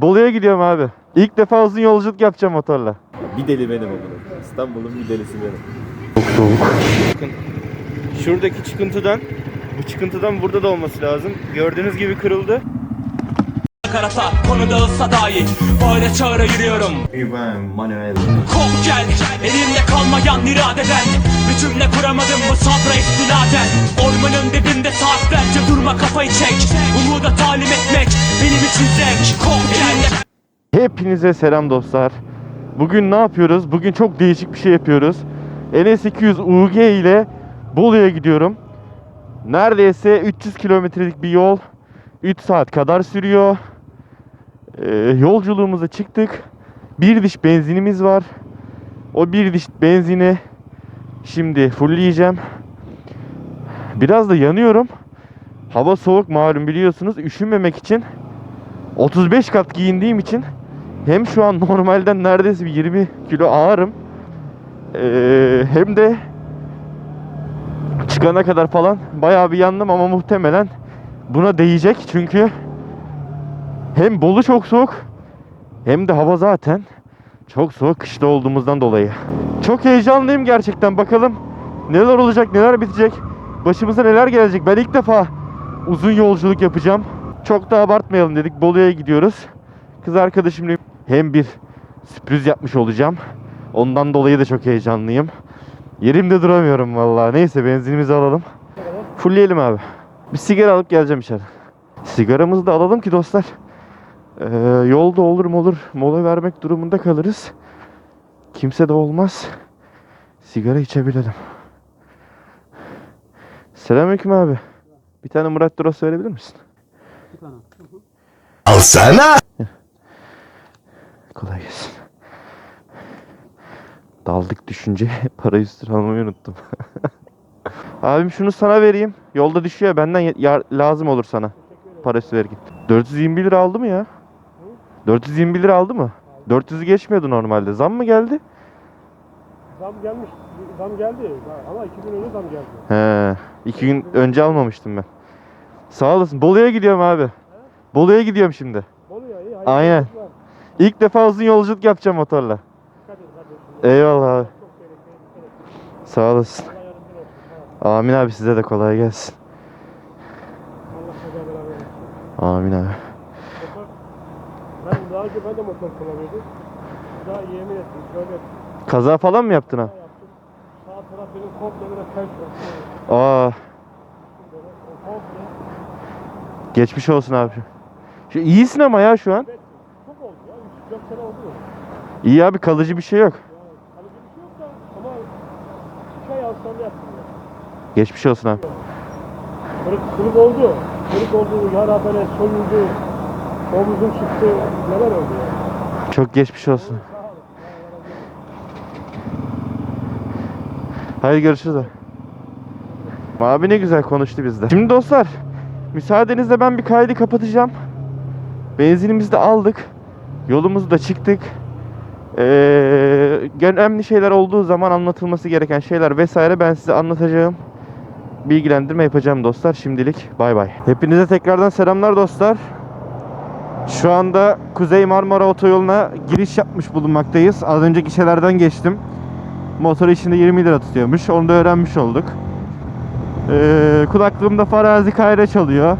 Bolu'ya gidiyorum abi. İlk defa uzun yolculuk yapacağım motorla. Bir deli benim amına. İstanbul'un bir delisi benim. Çok soğuk. Bakın şuradaki çıkıntıdan bu çıkıntıdan burada da olması lazım. Gördüğünüz gibi kırıldı. karata Konu dağılsa dahi Böyle çağıra yürüyorum İbrahim Manuel. Kop gel Elimde kalmayan iradeden Bir kuramadım bu sabra istinaden Ormanın dibinde saatlerce durma kafayı çek Umuda talim etmek benim için zevk Kop Hepinize selam dostlar. Bugün ne yapıyoruz? Bugün çok değişik bir şey yapıyoruz. NS200 UG ile Bolu'ya gidiyorum. Neredeyse 300 kilometrelik bir yol. 3 saat kadar sürüyor. Ee, yolculuğumuza çıktık. Bir diş benzinimiz var. O bir diş benzini şimdi fullleyeceğim. Biraz da yanıyorum. Hava soğuk malum biliyorsunuz. Üşümemek için 35 kat giyindiğim için hem şu an normalden neredeyse bir 20 kilo ağırım. Ee, hem de çıkana kadar falan bayağı bir yandım ama muhtemelen buna değecek çünkü hem Bolu çok soğuk hem de hava zaten çok soğuk kışta olduğumuzdan dolayı. Çok heyecanlıyım gerçekten bakalım neler olacak neler bitecek başımıza neler gelecek ben ilk defa uzun yolculuk yapacağım. Çok da abartmayalım dedik Bolu'ya gidiyoruz. Kız arkadaşımla hem bir sürpriz yapmış olacağım. Ondan dolayı da çok heyecanlıyım. Yerimde duramıyorum vallahi. Neyse benzinimizi alalım. Fullleyelim abi. Bir sigara alıp geleceğim içeri. Sigaramızı da alalım ki dostlar. Ee, yolda olur mu olur mola vermek durumunda kalırız. Kimse de olmaz. Sigara içebilelim. Selamünaleyküm abi. Bir tane Murat Duros verebilir misin? Alsana. Kolay gelsin. Daldık düşünce para üstüne almayı unuttum. Abim şunu sana vereyim. Yolda düşüyor benden lazım olur sana. Para üstü ver git. 421 lira aldı mı ya? 421 lira aldı mı? 400'ü geçmiyordu normalde. Zam mı geldi? Zam gelmiş, zam geldi ama iki gün önce zam geldi. He. iki gün önce almamıştım ben. Sağ olasın. Bolu'ya gidiyorum abi. Bolu'ya gidiyorum şimdi. Oluyor iyi. hayırlı Aynen. yolculuklar. İlk defa uzun yolculuk yapacağım motorla. Dikkat edin hadi. Eyvallah abi. Sağ olasın. Amin abi size de kolay gelsin. Amin abi. Daha önce ben de motor kullanıyordum. Daha yemin ettim, şöyle. Kaza falan mı yaptın ha? Sağ taraf benim komple böyle ters. Aa, Böyle o komple. geçmiş olsun abi. Şu iyisin ama ya şu an. Evet, çok oldu ya. 3-4 sene oldu. İyi abi kalıcı bir şey yok. Ya, kalıcı bir şey yok da ama 2 ay hastanede yattım ya. Geçmiş olsun abi. Kırık, kırık oldu. Kırık oldu, yara böyle soyuldu. Omuzum çıktı. Neler oldu ya. Çok geçmiş olsun. Haydi görüşürüz. Abi ne güzel konuştu bizde. Şimdi dostlar müsaadenizle ben bir kaydı kapatacağım. Benzinimizi de aldık. Yolumuzu da çıktık. Ee, önemli şeyler olduğu zaman anlatılması gereken şeyler vesaire ben size anlatacağım. Bilgilendirme yapacağım dostlar. Şimdilik bay bay. Hepinize tekrardan selamlar dostlar. Şu anda Kuzey Marmara Otoyolu'na giriş yapmış bulunmaktayız. Az önceki şeylerden geçtim. Motor içinde 20 lira tutuyormuş. Onu da öğrenmiş olduk. Ee, kulaklığımda farazi kayra çalıyor.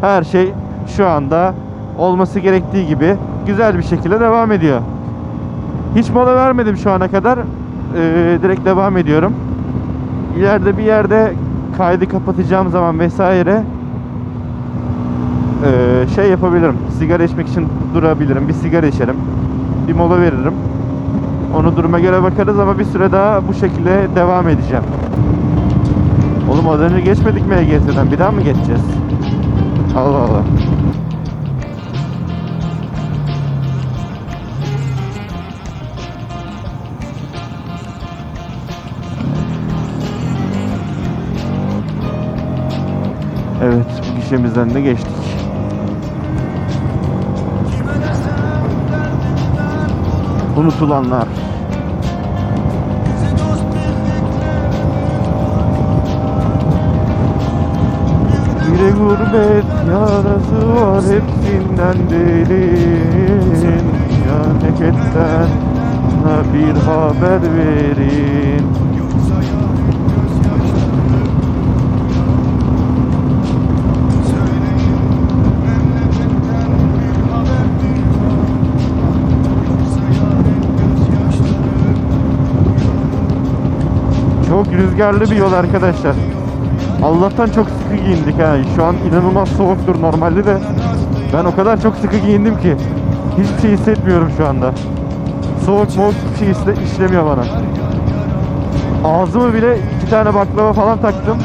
Her şey şu anda olması gerektiği gibi güzel bir şekilde devam ediyor. Hiç mola vermedim şu ana kadar. Ee, direkt devam ediyorum. İleride bir yerde kaydı kapatacağım zaman vesaire ee, şey yapabilirim. Sigara içmek için durabilirim. Bir sigara içerim. Bir mola veririm. Onu duruma göre bakarız ama bir süre daha bu şekilde devam edeceğim. Oğlum az önce geçmedik mi EGT'den? Bir daha mı geçeceğiz? Allah Allah. Evet, bu gişemizden de geçtik. Unutulanlar. Bire gurbet yarası var hepsinden derin Memleketten ha bir haber verin rüzgarlı bir yol arkadaşlar. Allah'tan çok sıkı giyindik ha. Şu an inanılmaz soğuktur normalde de. Ben o kadar çok sıkı giyindim ki. Hiçbir şey hissetmiyorum şu anda. Soğuk moğuk hiçbir şey işle- işlemiyor bana. Ağzımı bile iki tane baklava falan taktım.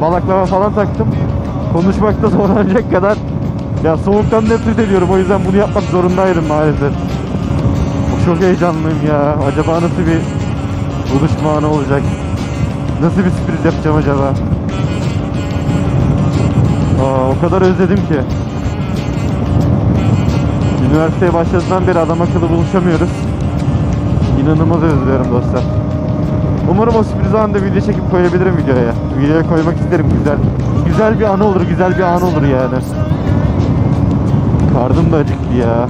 Balaklava falan taktım. Konuşmakta zorlanacak kadar. Ya soğuktan nefret ediyorum. O yüzden bunu yapmak zorundaydım maalesef. Çok heyecanlıyım ya. Acaba nasıl bir buluşma anı olacak? Nasıl bir sürpriz yapacağım acaba? Aa, o kadar özledim ki. Üniversiteye başladığından beri adam akıllı buluşamıyoruz. İnanılmaz özlüyorum dostlar. Umarım o sürpriz anında video çekip koyabilirim videoya. Videoya koymak isterim güzel. Güzel bir anı olur, güzel bir an olur yani. Karnım da acıktı ya.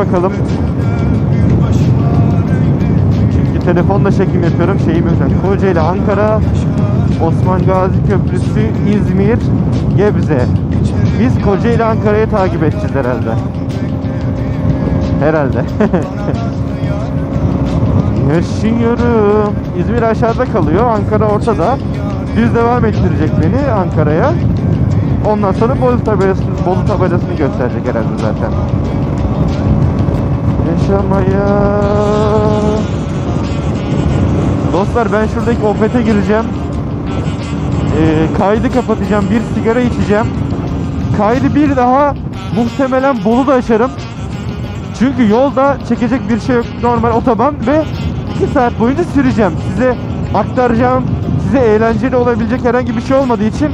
Bakalım. Çünkü telefonla çekim yapıyorum. Şeyim yok. Kocaeli, Ankara, Osman Gazi Köprüsü, İzmir, Gebze. Biz Kocaeli, Ankara'yı takip edeceğiz herhalde. Herhalde. Yaşıyorum. İzmir aşağıda kalıyor. Ankara ortada. Düz devam ettirecek beni Ankara'ya. Ondan sonra Bolu tabelasını, Bolu tabelasını gösterecek herhalde zaten. Yaşamaya Dostlar ben şuradaki Opet'e gireceğim. Ee, kaydı kapatacağım. Bir sigara içeceğim. Kaydı bir daha muhtemelen Bolu'da açarım. Çünkü yolda çekecek bir şey yok. Normal otoban ve 2 saat boyunca süreceğim. Size aktaracağım. Size eğlenceli olabilecek herhangi bir şey olmadığı için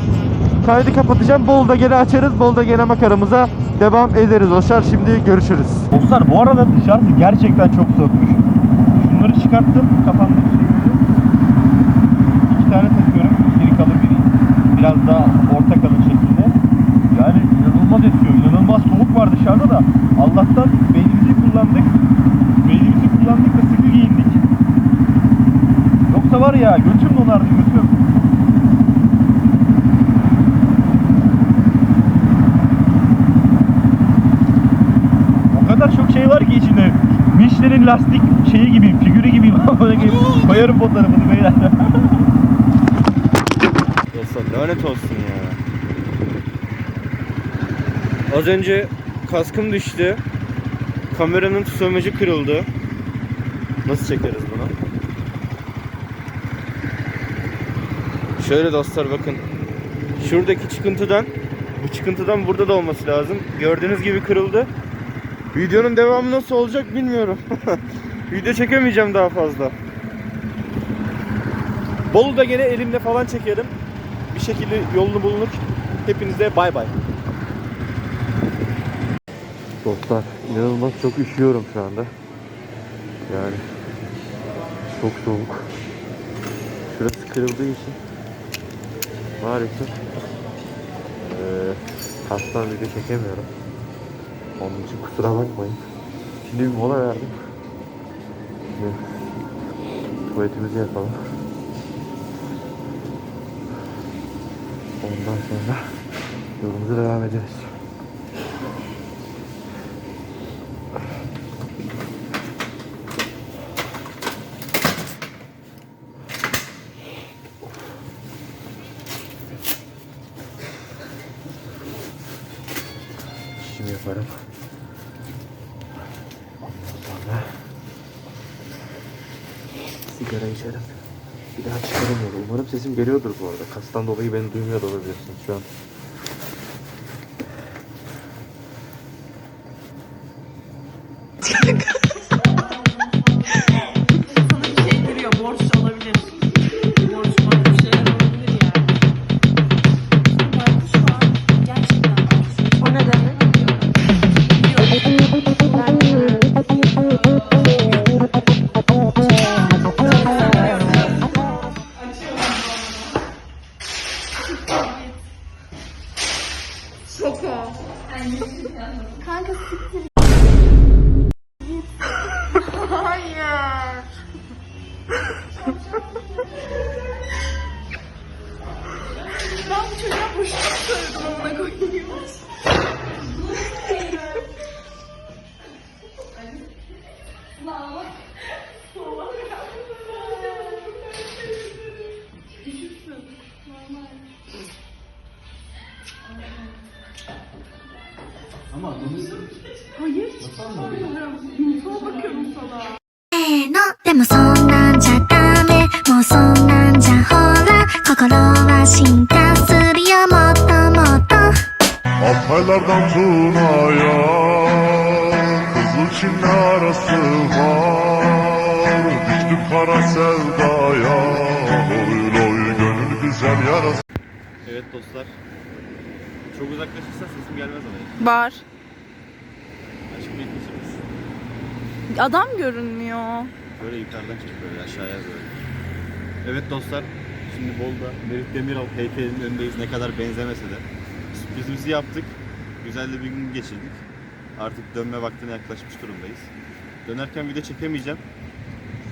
kaydı kapatacağım. Bolu'da gene açarız. Bolu'da gene makaramıza devam ederiz dostlar. Şimdi görüşürüz. Dostlar bu arada dışarısı gerçekten çok soğukmuş. Şunları çıkarttım kafamda bir şey İki tane takıyorum. Biri kalın biri biraz daha orta kalın şekilde. Yani inanılmaz esiyor. İnanılmaz soğuk var dışarıda da Allah'tan beynimizi kullandık. Beynimizi kullandık ve sıkı giyindik. Yoksa var ya götüm donardı götüm. O kadar çok şey var ki içinde. Michelin'in lastik şeyi gibi, figürü gibi. Bana gibi. Koyarım fotoğrafını beyler. Dostlar lanet olsun ya. Az önce kaskım düştü. Kameranın tutamacı kırıldı. Nasıl çekeriz bunu? Şöyle dostlar bakın. Şuradaki çıkıntıdan bu çıkıntıdan burada da olması lazım. Gördüğünüz gibi kırıldı. Videonun devamı nasıl olacak bilmiyorum. Video çekemeyeceğim daha fazla. Bolu'da gene elimle falan çekerim. Bir şekilde yolunu bulunur. Hepinize bay bay. Dostlar inanılmaz çok üşüyorum şu anda. Yani çok soğuk. Şurası kırıldığı için maalesef eee kastan video çekemiyorum. Onun için kusura bakmayın. Şimdi bir mola verdim. Şimdi tuvaletimizi yapalım. Ondan sonra yolumuza devam ederiz. Şimdi yaparım. Ondan sonra sigara içerim. Bir daha çıkarım yolu. Umarım sesim geliyordur bu arada. Kastan dolayı beni duymuyor da olabilirsiniz şu an. Hayır. Arası var Düştüm kara sevdaya Oy oy gönül güzel yarası Evet dostlar. Çok uzaklaşırsa sesim gelmez oraya. Var. Açık yaklaşırız. Adam görünmüyor. Böyle yukarıdan çek böyle aşağıya böyle. Evet dostlar. Şimdi Bolu'da Merit Demirel heykelinin önündeyiz. Ne kadar benzemese de. Sürprizimizi yaptık. Güzel de bir gün geçirdik. Artık dönme vaktine yaklaşmış durumdayız. Dönerken video çekemeyeceğim.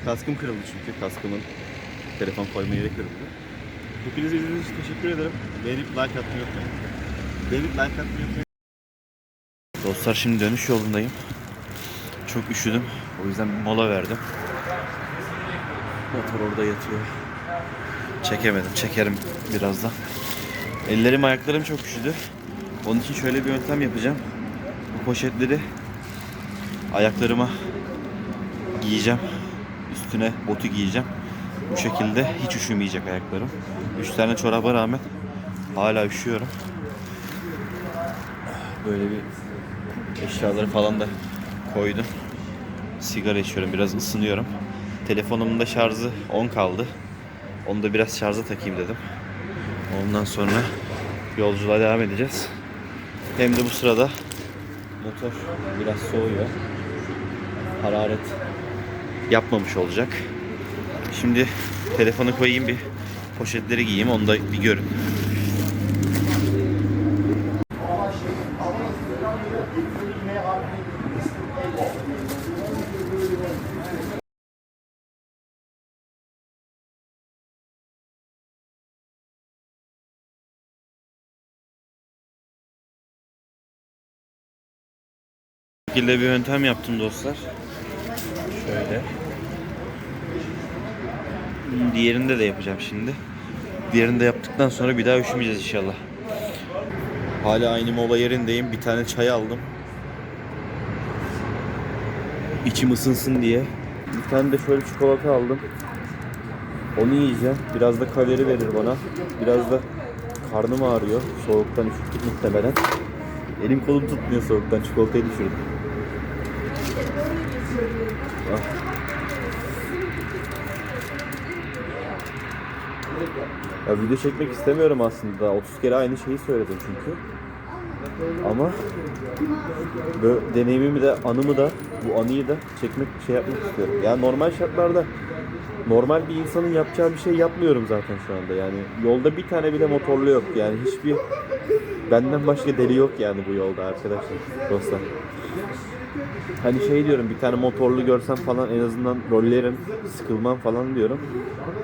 Kaskım kırıldı çünkü. Kaskımın telefon koyma yeri kırıldı. Hepinize izlediğiniz için teşekkür ederim. Beğenip like atmayı unutmayın. Beğenip like atmayı unutmayın. Dostlar şimdi dönüş yolundayım. Çok üşüdüm. O yüzden mola verdim. Motor orada yatıyor. Çekemedim. Çekerim birazdan. Ellerim ayaklarım çok üşüdü. Onun için şöyle bir yöntem yapacağım. Poşetleri ayaklarıma giyeceğim. Üstüne botu giyeceğim. Bu şekilde hiç üşümeyecek ayaklarım. 3 tane çoraba rağmen hala üşüyorum. Böyle bir eşyaları falan da koydum. Sigara içiyorum, biraz ısınıyorum. Telefonumun da şarjı 10 kaldı. Onu da biraz şarja takayım dedim. Ondan sonra yolculuğa devam edeceğiz. Hem de bu sırada motor biraz soğuyor. Hararet yapmamış olacak. Şimdi telefonu koyayım bir poşetleri giyeyim onu da bir görün. Şekilde bir yöntem yaptım dostlar. Şöyle. Diğerinde de yapacağım şimdi. Diğerini de yaptıktan sonra bir daha üşümeyeceğiz inşallah. Hala aynı mola yerindeyim. Bir tane çay aldım. İçim ısınsın diye. Bir tane de şöyle çikolata aldım. Onu yiyeceğim. Biraz da kalori verir bana. Biraz da karnım ağrıyor. Soğuktan üşüttük muhtemelen. Elim kolum tutmuyor soğuktan. Çikolatayı düşürdüm. Ya video çekmek istemiyorum aslında. 30 kere aynı şeyi söyledim çünkü. Ama böyle deneyimimi de anımı da bu anıyı da çekmek şey yapmak istiyorum. Yani normal şartlarda normal bir insanın yapacağı bir şey yapmıyorum zaten şu anda. Yani yolda bir tane bile motorlu yok. Yani hiçbir benden başka deli yok yani bu yolda arkadaşlar, dostlar. Hani şey diyorum bir tane motorlu görsem falan en azından rollerim, sıkılmam falan diyorum.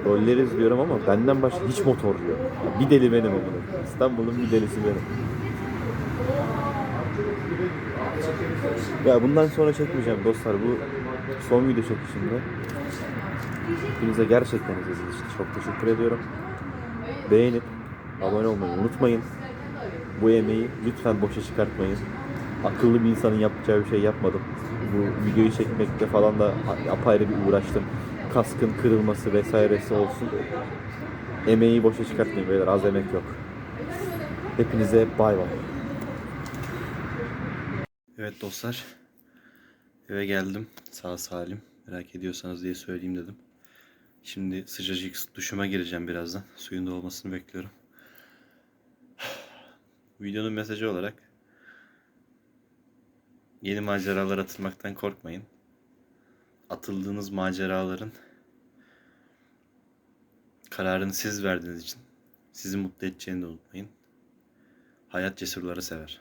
Rolleriz diyorum ama benden başka hiç motorlu yok. Ya bir deli benim onun. İstanbul'un bir delisi benim. Ya bundan sonra çekmeyeceğim dostlar. Bu son video çekişimde. Hepinize gerçekten izlediğiniz için çok teşekkür ediyorum. Beğenip abone olmayı unutmayın. Bu emeği lütfen boşa çıkartmayın. Akıllı bir insanın yapacağı bir şey yapmadım. Bu videoyu çekmekte falan da apayrı bir uğraştım. Kaskın kırılması vesairesi olsun. Emeği boşa çıkartmayın beyler. Az emek yok. Hepinize bay bay. Evet dostlar. Eve geldim. Sağ salim. Merak ediyorsanız diye söyleyeyim dedim. Şimdi sıcacık duşuma gireceğim birazdan. Suyun da olmasını bekliyorum. Videonun mesajı olarak yeni maceralar atılmaktan korkmayın. Atıldığınız maceraların kararını siz verdiğiniz için sizi mutlu edeceğini de unutmayın. Hayat cesurları sever.